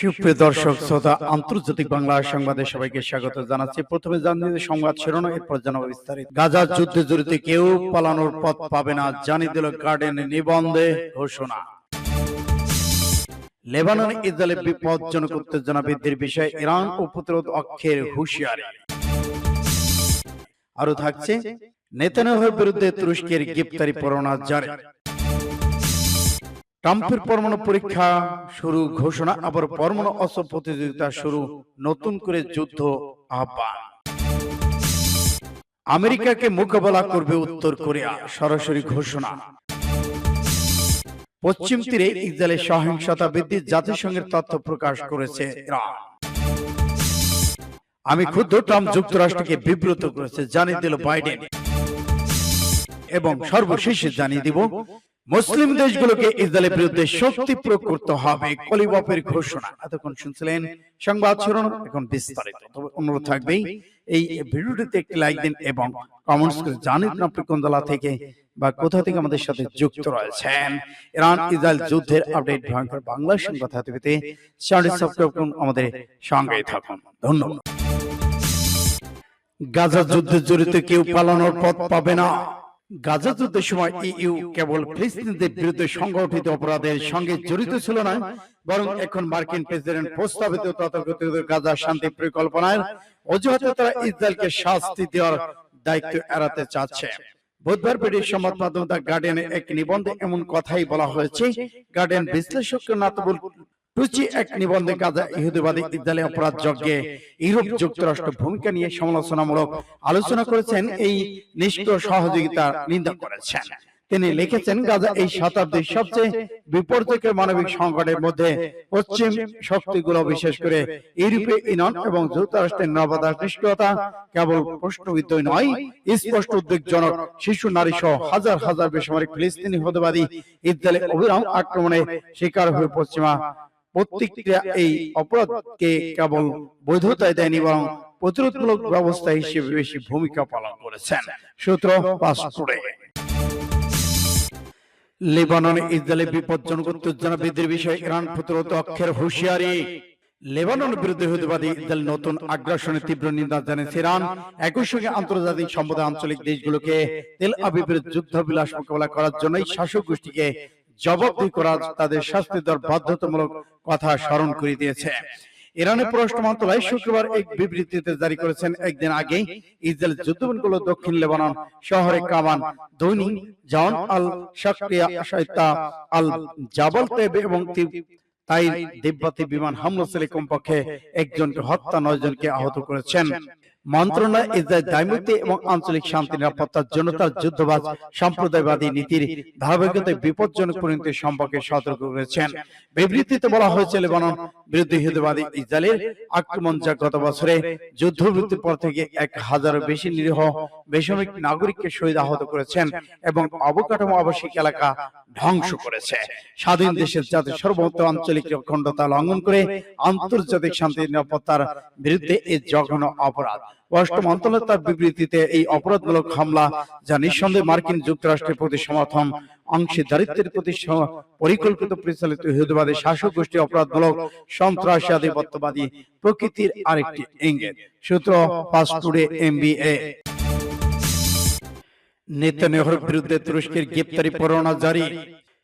সুপ্রিয় দর্শক শ্রোতা আন্তর্জাতিক বাংলা সংবাদে সবাইকে স্বাগত জানাচ্ছি। প্রথমে জানিয়ে সংবাদ শিরোনাম এরপর জানাব বিস্তারিত। গাজার যুদ্ধে জড়িত কেউ পালানোর পথ পাবে না জানিয়ে দিল গার্ডেন নিবন্ধে ঘোষণা। লেবানন ইসরায়েলে বিপজ্জনক উত্তেজনা বৃদ্ধির বিষয়ে ইরান ও প্রতিরোধ অক্ষের হুঁশিয়ারি। আরও থাকছে নেতানিয়াহুর বিরুদ্ধে তুরস্কের গ্রেপ্তারি পরোয়ানা জারি। ট্রাম্পের পরমাণু পরীক্ষা শুরু, ঘোষণা, আবার পরমাণু অস্ত্র প্রতিযোগিতা শুরু, নতুন করে যুদ্ধ আহ্বান। আমেরিকাকে মোকাবেলা করবে উত্তর কোরিয়া, সরাসরি ঘোষণা। পশ্চিম তীরে ইসরায়েলের সহিংসতা বৃদ্ধি, জাতিসংঘের তথ্য প্রকাশ করেছে আমি ক্ষুদ্র ট্রাম্প যুক্তরাষ্ট্রকে বিব্রত করেছে, জানিয়ে দিল বাইডেন। এবং সর্বশেষে জানিয়ে দিব মুসলিম দেশগুলোকে ইসরায়েলের বিরুদ্ধে শক্তি প্রয়োগ করতে হবে। কলিবাপের ঘোষণা। এতক্ষণ শুনছিলেন সংবাদ শিরোনাম এখন বিস্তারিত। তবে অনুরোধ থাকবেই এই ভিডিওটিতে একটি লাইক দিন এবং কমেন্টস করে জানেন আপনি কোন দলা থেকে বা কোথা থেকে আমাদের সাথে যুক্ত রয়েছেন? ইরান ইসরায়েল যুদ্ধের আপডেট ভয়ঙ্কর বাংলা সংবাদ হাতে পেতে চ্যানেলটি সাবস্ক্রাইব করুন আমাদের সঙ্গেই থাকুন। ধন্যবাদ। গাজা যুদ্ধে জড়িত কেউ পালানোর পথ পাবে না গাজা যুদ্ধের সময় ইইউ কেবল ফিলিস্তিনিদের বিরুদ্ধে সংগঠিত অপরাধের সঙ্গে জড়িত ছিল না বরং এখন মার্কিন প্রেসিডেন্ট প্রস্তাবিত তথাকথিত গাজা শান্তি পরিকল্পনার অজুহাতে তারা ইসরায়েলকে শাস্তি দেওয়ার দায়িত্ব এড়াতে চাচ্ছে। বুধবার ব্রিটিশ সংবাদ মাধ্যম দ্য গার্ডিয়ানের এক নিবন্ধে এমন কথাই বলা হয়েছে গার্ডিয়ান বিশ্লেষক নাতবুল টুচি এক নিবন্ধে গাজা ইহুদিবাদী ইসরায়েলি অপরাধ যজ্ঞে ইউরোপ যুক্তরাষ্ট্র ভূমিকা নিয়ে সমালোচনামূলক আলোচনা করেছেন এই নিষ্ক্রিয় সহযোগিতা নিন্দা করেছেন। তিনি লিখেছেন গাজা এই শতাব্দীর সবচেয়ে বিপর্যয়কর মানবিক সংকটের মধ্যে পশ্চিম শক্তিগুলো বিশেষ করে ইউরোপীয় ইউনিয়ন এবং যুক্তরাষ্ট্রের নবদাস নিষ্ক্রিয়তা কেবল প্রশ্নবিদ্ধই নয় স্পষ্ট উদ্বেগজনক শিশু নারী সহ হাজার হাজার বেসামরিক ফিলিস্তিনি হতবাদী ইসরায়েলের অবিরাম আক্রমণে শিকার হয়ে পশ্চিমা প্রতিক্রিয়া এই অপরাধকে কেবল বৈধতায় দেয়নি বরং প্রতিরোধমূলক ব্যবস্থা হিসেবে বেশি ভূমিকা পালন করেছেন। সূত্র পাসপোর্টে লেবাননে ইসরায়েলের বিপজ্জনক উত্তেজনা বৃদ্ধির বিষয়ে ইরান প্রতিরোধ অক্ষের হুঁশিয়ারি। লেবানন বিরুদ্ধে হুদিবাদী ইসরায়েল নতুন আগ্রাসনের তীব্র নিন্দা জানিয়েছে ইরান। একই সঙ্গে আন্তর্জাতিক সম্প্রদায় আঞ্চলিক দেশগুলোকে তেল আবিবের যুদ্ধ বিলাস মোকাবেলা করার জন্যই শাসক গোষ্ঠীকে জবাবদিহি করার তাদের শাস্তি দেওয়ার বাধ্যতামূলক কথা স্মরণ করে দিয়েছে। ইরানের পররাষ্ট্র মন্ত্রণালয় শুক্রবার এক বিবৃতিতে জারি করেছেন, একদিন আগে ইসরায়েল যুদ্ধবিমানগুলো দক্ষিণ লেবানন শহরে কামান, দৈনিক জন আল শাকরিয়া শাইতা আল জাবাল তেব এবং তাই দিব্যাতি বিমান হামলা চালে কমপক্ষে একজনকে হত্যা নয় জনকে আহত করেছেন। মন্ত্রণালয় ইসরায়েল দায়মুক্তি এবং আঞ্চলিক শান্তি নিরাপত্তার জন্য তার যুদ্ধবাজ সম্প্রদায়বাদী নীতির ধারাবাহিকতায় বিপজ্জনক পরিণতি সম্পর্কে সতর্ক করেছেন বিবৃতিতে বলা হয়েছে লেবানন বিরুদ্ধে হিন্দুবাদী ইসরায়েলের আক্রমণ যা গত বছরে যুদ্ধবৃত্তির পর থেকে এক হাজারও বেশি নিরীহ বেসামরিক নাগরিককে শহীদ আহত করেছেন এবং অবকাঠামো আবাসিক এলাকা ধ্বংস করেছে। স্বাধীন দেশের জাতির সর্বত্র আঞ্চলিক অখণ্ডতা লঙ্ঘন করে আন্তর্জাতিক শান্তি নিরাপত্তার বিরুদ্ধে এই জঘন্য অপরাধ পররাষ্ট্র মন্ত্রণালয় তার বিবৃতিতে এই অপরাধমূলক হামলা যা নিঃসন্দেহে মার্কিন যুক্তরাষ্ট্রের প্রতি সমর্থন অংশীদারিত্বের প্রতি পরিকল্পিত পরিচালিত ইহুদিবাদী শাসক গোষ্ঠী অপরাধমূলক সন্ত্রাসী আধিপত্যবাদী প্রকৃতির আরেকটি ইঙ্গিত সূত্র পাসপোর্টে এমবিএ নেতানিয়াহুর বিরুদ্ধে তুরস্কের গ্রেপ্তারি পরোয়ানা জারি।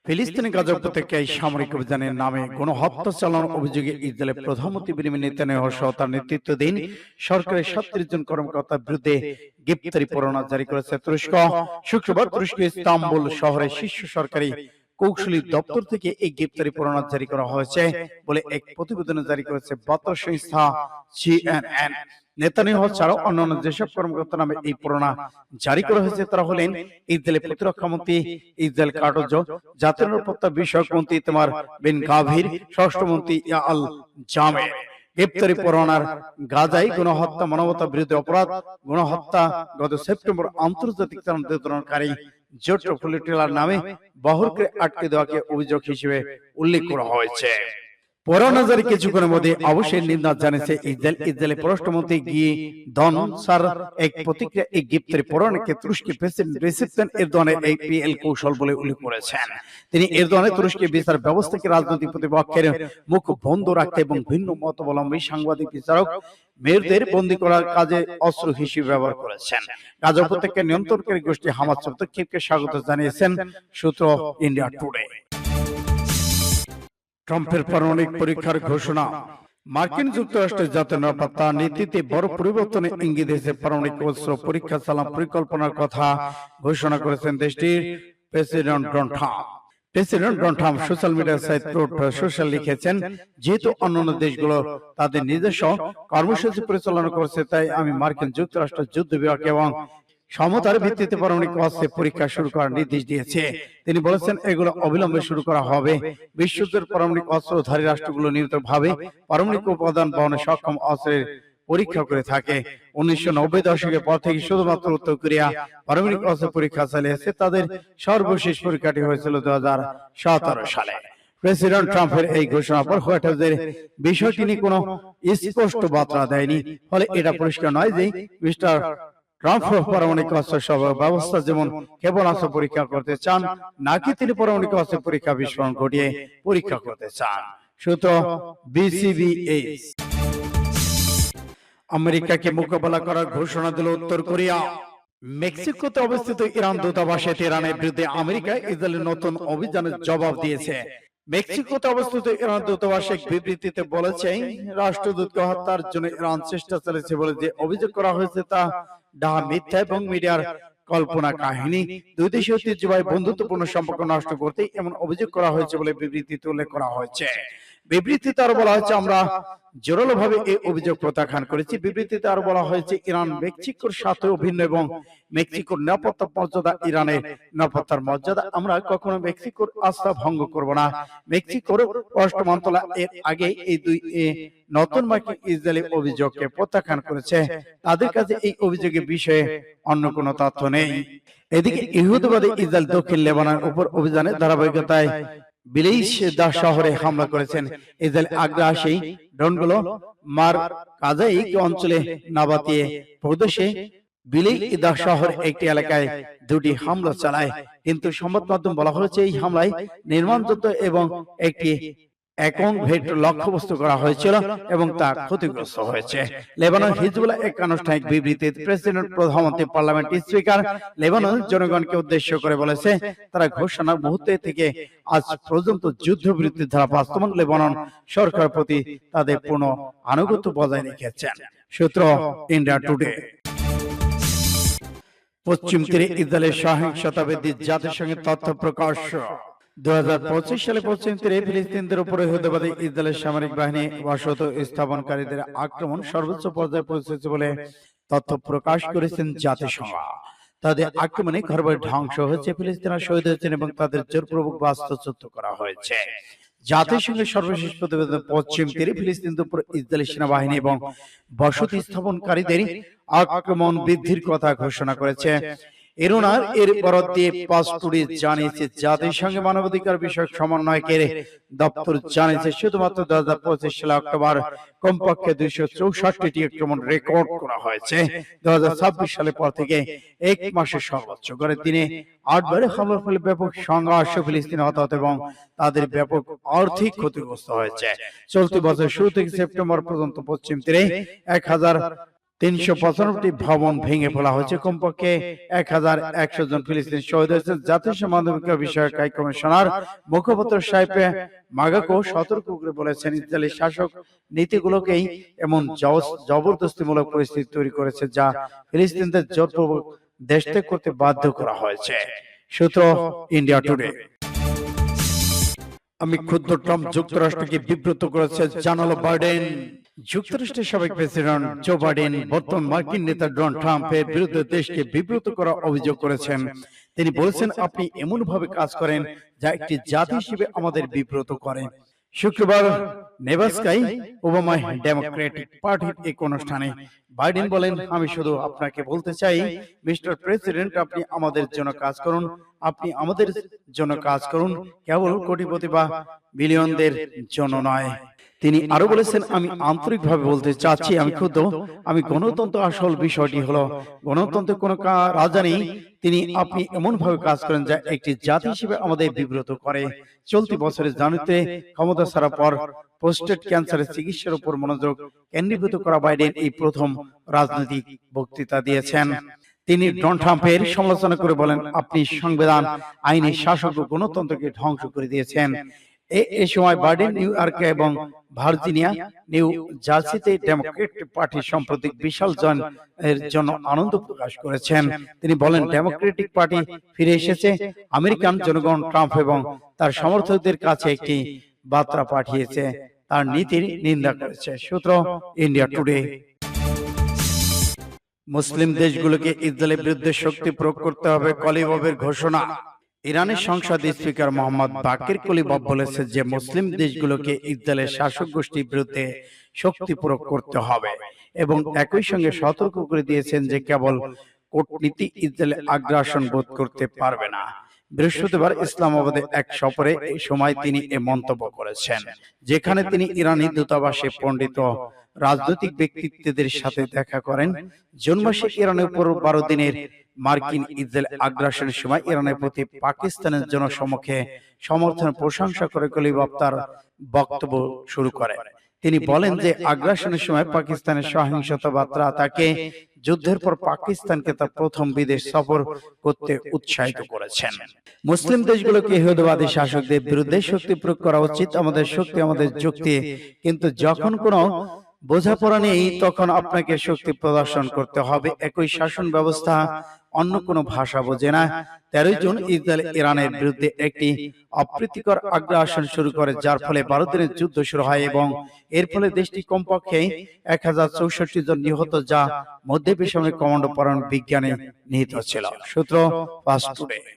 ফিলিস্তিনি গাজা উপত্যকায় সামরিক অভিযানের নামে গণহত্যা চালানোর অভিযোগে ইসরায়েলের প্রধানমন্ত্রী বিনিময় নেতানিয়াহু সহ তার নেতৃত্বাধীন সরকারের সাতত্রিশ জন কর্মকর্তার বিরুদ্ধে গ্রেপ্তারি পরোয়ানা জারি করেছে তুরস্ক। শুক্রবার তুরস্কের ইস্তাম্বুল শহরের শীর্ষ সরকারি কৌশলী দপ্তর থেকে এই গ্রেপ্তারি পরোয়ানা জারি করা হয়েছে। বলে এক প্রতিবেদন জারি করেছে বার্তা সংস্থা সিএনএন নেতানিয়াহু ছাড়াও অন্যান্য যেসব কর্মকর্তা নামে এই পরোয়ানা জারি করা হয়েছে তারা হলেন ইসরায়েলের প্রতিরক্ষা মন্ত্রী ইসরায়েল কার্ডোজ জাতীয় নিরাপত্তা বিষয়ক মন্ত্রী তোমার বিন গাভীর স্বরাষ্ট্রমন্ত্রী ইয়া আল জামে। গ্রেপ্তারি পরোয়ানার গাজাই গণহত্যা মানবতা বিরোধী অপরাধ গণহত্যা গত সেপ্টেম্বর আন্তর্জাতিক তদন্তকারী জোট ফুলিটিলার নামে বহরকে আটকে দেওয়াকে অভিযোগ হিসেবে উল্লেখ করা হয়েছে। পরনাজারি কিছুক্ষণের মধ্যে অবশ্যই নিন্দা জানিয়েছে ইসরায়েল ইসরায়েলের পররাষ্ট্রমন্ত্রী গি দন সার এক প্রতিক্রিয়া এই গ্রেপ্তারি পরোয়ানাকে তুরস্কের প্রেসিডেন্ট এরদোয়ানের এই পিএল কৌশল বলে উল্লেখ করেছেন। তিনি এরদোয়ানের তুরস্কের বিচার ব্যবস্থাকে রাজনৈতিক প্রতিপক্ষের মুখ বন্ধ রাখতে এবং ভিন্ন মতাবলম্বী সাংবাদিক বিচারক মেয়রদের বন্দী করার কাজে অস্ত্র হিসেবে ব্যবহার করেছেন। গাজা উপত্যকা নিয়ন্ত্রণকারী গোষ্ঠী হামাস পদক্ষেপকে স্বাগত জানিয়েছেন সূত্র ইন্ডিয়া টুডে ট্রাম্পের পারমাণবিক পরীক্ষার ঘোষণা। মার্কিন যুক্তরাষ্ট্রের জাতীয় নিরাপত্তা নীতিতে বড় পরিবর্তনের ইঙ্গিত দিয়েছে পারমাণবিক অস্ত্র পরীক্ষা চালান পরিকল্পনার কথা ঘোষণা করেছেন দেশটির president Donald Trump. President Donald Trump social media site social লিখেছেন যেহেতু অন্যান্য দেশগুলো তাদের নিজস্ব কর্মসূচি পরিচালনা করছে তাই আমি মার্কিন যুক্তরাষ্ট্র যুদ্ধ বিভাগ এবং সমতার ভিত্তিতে পারমাণবিক অস্ত্রের পরীক্ষা শুরু করার নির্দেশ দিয়েছে। তিনি বলেছেন এগুলো অবিলম্বে শুরু করা হবে। বিশ্বযুদ্ধের পারমাণবিক অস্ত্রধারী রাষ্ট্রগুলো নিয়মিতভাবে পারমাণবিক উপাদান বহনে সক্ষম অস্ত্রের পরীক্ষা করে থাকে। উনিশশো নব্বই দশকের পর থেকে শুধুমাত্র উত্তর কোরিয়া পারমাণবিক অস্ত্র পরীক্ষা চালিয়েছে। তাদের সর্বশেষ পরীক্ষাটি হয়েছিল দু হাজার সতেরো সালে। প্রেসিডেন্ট ট্রাম্পের এই ঘোষণার পর হোয়াইট হাউসের বিষয়টি নিয়ে কোনো স্পষ্ট বার্তা দেয়নি। ফলে এটা পরিষ্কার নয় যে মিস্টার আমেরিকাকে মোকাবেলা করার ঘোষণা দিল উত্তর কোরিয়া। মেক্সিকোতে অবস্থিত ইরান দূতাবাসে তেহরানের বিরুদ্ধে আমেরিকা ইসরায়েলের নতুন অভিযানের জবাব দিয়েছে। মেক্সিকোতে অবস্থিত ইরান দূতাবাস এক বিবৃতিতে বলেছে, রাষ্ট্রদূতকে হত্যার জন্য ইরান চেষ্টা চালিয়েছে বলে যে অভিযোগ করা হয়েছে তা ডাহা মিথ্যা এবং মিডিয়ার কল্পনা কাহিনী। দুই দেশের ঐতিহ্যবাহী বন্ধুত্বপূর্ণ সম্পর্ক নষ্ট করতে এমন অভিযোগ করা হয়েছে বলে বিবৃতিতে উল্লেখ করা হয়েছে। বিবৃতিতে আরও বলা হয়েছে আমরা জোরালো ভাবে এই অভিযোগ প্রত্যাখ্যান করেছি। বিবৃতিতে আরও বলা হয়েছে ইরান মেক্সিকোর সাথে অভিন্ন এবং মেক্সিকোর নিরাপত্তা মর্যাদা ইরানের নিরাপত্তার মর্যাদা আমরা কখনো মেক্সিকোর আস্থা ভঙ্গ করব না। মেক্সিকোর পররাষ্ট্র মন্ত্রণালয় এর আগে এই দুই নতুন মার্কিন ইসরায়েলি অভিযোগকে প্রত্যাখ্যান করেছে। তাদের কাছে এই অভিযোগের বিষয়ে অন্য কোনো তথ্য নেই। এদিকে ইহুদিবাদী ইসরায়েল দক্ষিণ লেবাননের উপর অভিযানের ধারাবাহিকতায় বিলিশ দা শহরে হামলা করেছেন। ইসরায়েল আগ্রাসী ড্রোনগুলো মার কাজাইক অঞ্চলে নাবাতিয়ে প্রদেশে শহর একটি এলাকায় দুটি হামলা চালায়। কিন্তু সংবাদ মাধ্যম বলা হয়েছে এই হামলায় নির্মাণযুদ্ধ এবং একটি অ্যাকাউন্ট লক্ষ্যবস্তু করা হয়েছিল এবং তা ক্ষতিগ্রস্ত হয়েছে। লেবানন হিজবুল্লাহ এক আনুষ্ঠানিক বিবৃতি প্রেসিডেন্ট, প্রধানমন্ত্রী পার্লামেন্ট স্পিকার লেবানন জনগণকে উদ্দেশ্য করে বলেছে, তারা ঘোষণার মুহূর্তে থেকে আজ পর্যন্ত যুদ্ধবিরতির ধারা বাস্তবায়ন লেবানন সরকার প্রতি তাদের পূর্ণ আনুগত্য বজায় রেখেছেন। সূত্র ইন্ডিয়া টুডে। পশ্চিম তীরে ইসরায়েলের সহিংসতা বৃদ্ধি জাতিসংঘের তথ্য প্রকাশ। দু সালে পশ্চিম তীরে ফিলিস্তিনদের উপরে ইসরায়েলের সামরিক বাহিনী বসত স্থাপনকারীদের আক্রমণ সর্বোচ্চ পর্যায়ে পৌঁছেছে বলে তথ্য প্রকাশ করেছেন জাতিসংঘ। তাদের আক্রমণে ঘরবাড়ি ধ্বংস হয়েছে শহীদ হয়েছেন এবং তাদের জোরপূর্বক বাস্তুচ্যুত করা হয়েছে। জাতিসংঘের সর্বশেষ প্রতিবেদন পশ্চিম তীরে উপর ইসরায়েলি সেনাবাহিনী এবং বসতি স্থাপনকারীদের আক্রমণ বৃদ্ধির কথা ঘোষণা করেছে। এরোনার এর বরাদ দিয়ে পাসটুরি জানিয়েছে জাতিসংঘের মানবাধিকার বিষয়ক সমন্বয়কের দপ্তর জানিয়েছে শুধুমাত্র দু হাজার পঁচিশ সালে অক্টোবর কমপক্ষে দুইশো চৌষট্টি আক্রমণ রেকর্ড করা হয়েছে। দু হাজার ছাব্বিশ সালের পর থেকে এক মাসে সর্বোচ্চ করে দিনে আটবারে হামলার ফলে ব্যাপক সংঘর্ষ ফিলিস্তিন হতাহত এবং তাদের ব্যাপক আর্থিক ক্ষতিগ্রস্ত হয়েছে। চলতি বছর শুরু থেকে সেপ্টেম্বর পর্যন্ত পশ্চিম তীরে এক হাজার তিনশো পঁচানব্বইটি ভবন ভেঙে ফেলা হয়েছে। কমপক্ষে এক হাজার একশো জন ফিলিস্তিন শহীদ হয়েছে। জাতিসংঘ মানবাধিকার বিষয়ক হাই কমিশনার মুখপাত্র সাহেবে মাগাকো সতর্ক করে বলেছেন ইসরায়েলি শাসক নীতিগুলোকেই এমন জবরদস্তিমূলক পরিস্থিতি তৈরি করেছে যা ফিলিস্তিনদের জোরপূর্বক দেশ ত্যাগ করতে বাধ্য করা হয়েছে। সূত্র ইন্ডিয়া টুডে। আমি ক্ষুদ্র ট্রাম্প যুক্তরাষ্ট্রকে বিব্রত করেছে, জানালো বাইডেন। যুক্তরাষ্ট্রের সাবেক প্রেসিডেন্ট জো বাইডেন বর্তমান মার্কিন নেতা ডোনাল্ড ট্রাম্পের বিরুদ্ধে দেশকে বিব্রত করার অভিযোগ করেছেন। তিনি বলেছেন আপনি এমন ভাবে কাজ করেন যা একটি জাতি হিসেবে আমাদের বিব্রত করে শুক্রবার নেভাস্কাই ওবামা ডেমোক্রেটিক পার্টির এক অনুষ্ঠানে বাইডেন বলেন আমি শুধু আপনাকে বলতে চাই মিস্টার প্রেসিডেন্ট আপনি আমাদের জন্য কাজ করুন। আপনি আমাদের জন্য কাজ করুন। কেবল কোটিপতি বা বিলিয়নদের জন্য নয় তিনি আরও বলেছেন আমি আন্তরিকভাবে বলতে চাচ্ছি আমি ক্ষুদ্র আমি গণতন্ত্র আসল বিষয়টি হলো গণতন্ত্রের কোনো রাজা নেই তিনি আপনি এমন ভাবে কাজ করেন যা একটি জাতি হিসেবে আমাদের বিব্রত করে। চলতি বছরের জানুয়ারিতে ক্ষমতা ছাড়া পর প্রোস্টেট ক্যান্সারের চিকিৎসার উপর মনোযোগ কেন্দ্রীভূত করা বাইডেন এই প্রথম রাজনৈতিক বক্তৃতা দিয়েছেন। তিনি ডোনাল্ড ট্রাম্পের সমালোচনা করে বলেন আপনি সংবিধান আইনি শাসক ও গণতন্ত্রকে ধ্বংস করে দিয়েছেন। এ- এ সময় নিউ এবং ভার্জিনিয়া, নিউ জার্সিতে সাম্প্রতিক বিশাল এর জন্য আনন্দ প্রকাশ করেছেন। তিনি বলেন, ডেমোক্রেটিক পার্টি ফিরে এসেছে। আমেরিকান জনগণ ট্রাম্প এবং তার সমর্থকদের কাছে একটি বার্তা পাঠিয়েছে। তার নীতির নিন্দা করেছে। সূত্র ইন্ডিয়া টুডে। মুসলিম দেশগুলোকে ইসরায়েলের বিরুদ্ধে শক্তি প্রয়োগ করতে হবে, কলিববের ঘোষণা। ইরানের সংসদ স্পিকার মোহাম্মদ বাকির কলিবব বলেছে যে মুসলিম দেশগুলোকে ইসরায়েলের শাসক গোষ্ঠীর বিরুদ্ধে শক্তি প্রয়োগ করতে হবে এবং একই সঙ্গে সতর্ক করে দিয়েছেন যে কেবল কূটনীতি ইসরায়েলে আগ্রাসন বোধ করতে পারবে না। বৃহস্পতিবার ইসলামাবাদে এক সফরে এই সময় তিনি এ মন্তব্য করেছেন, যেখানে তিনি ইরানি দূতাবাসে পণ্ডিত রাজনৈতিক ব্যক্তিত্বদের সাথে দেখা করেন। জুন মাসে ইরানের উপর বারো দিনের মার্কিন ইসরায়েল আগ্রাসনের সময় ইরানের প্রতি পাকিস্তানের জনসমক্ষে সমর্থন, প্রশংসা করে কলিবাব তার বক্তব্য শুরু করেন। তিনি বলেন যে আগ্রাসনের সময় পাকিস্তানের সহিংসতা বার্তা তাকে যুদ্ধের পর পাকিস্তানকে তার প্রথম বিদেশ সফর করতে উৎসাহিত করেছেন। মুসলিম দেশগুলোকে ইহুদবাদী শাসকদের বিরুদ্ধে শক্তি প্রয়োগ করা উচিত। আমাদের শক্তি, আমাদের যুক্তি। কিন্তু যখন কোনো বোঝাপড়া নেই তখন আপনাকে শক্তি প্রদর্শন করতে হবে একই শাসন ব্যবস্থা অন্য কোনো ভাষা বোঝে না। তেরোই জুন ইসরায়েল ইরানের বিরুদ্ধে একটি অপ্রীতিকর আগ্রাসন শুরু করে যার ফলে বারো দিনের যুদ্ধ শুরু হয় এবং এর ফলে দেশটি কমপক্ষে এক হাজার চৌষট্টি জন নিহত যা মধ্য বেসামরিক কমান্ডো পরায়ণ বিজ্ঞানে নিহিত ছিল। সূত্র ফাস্ট টুডে।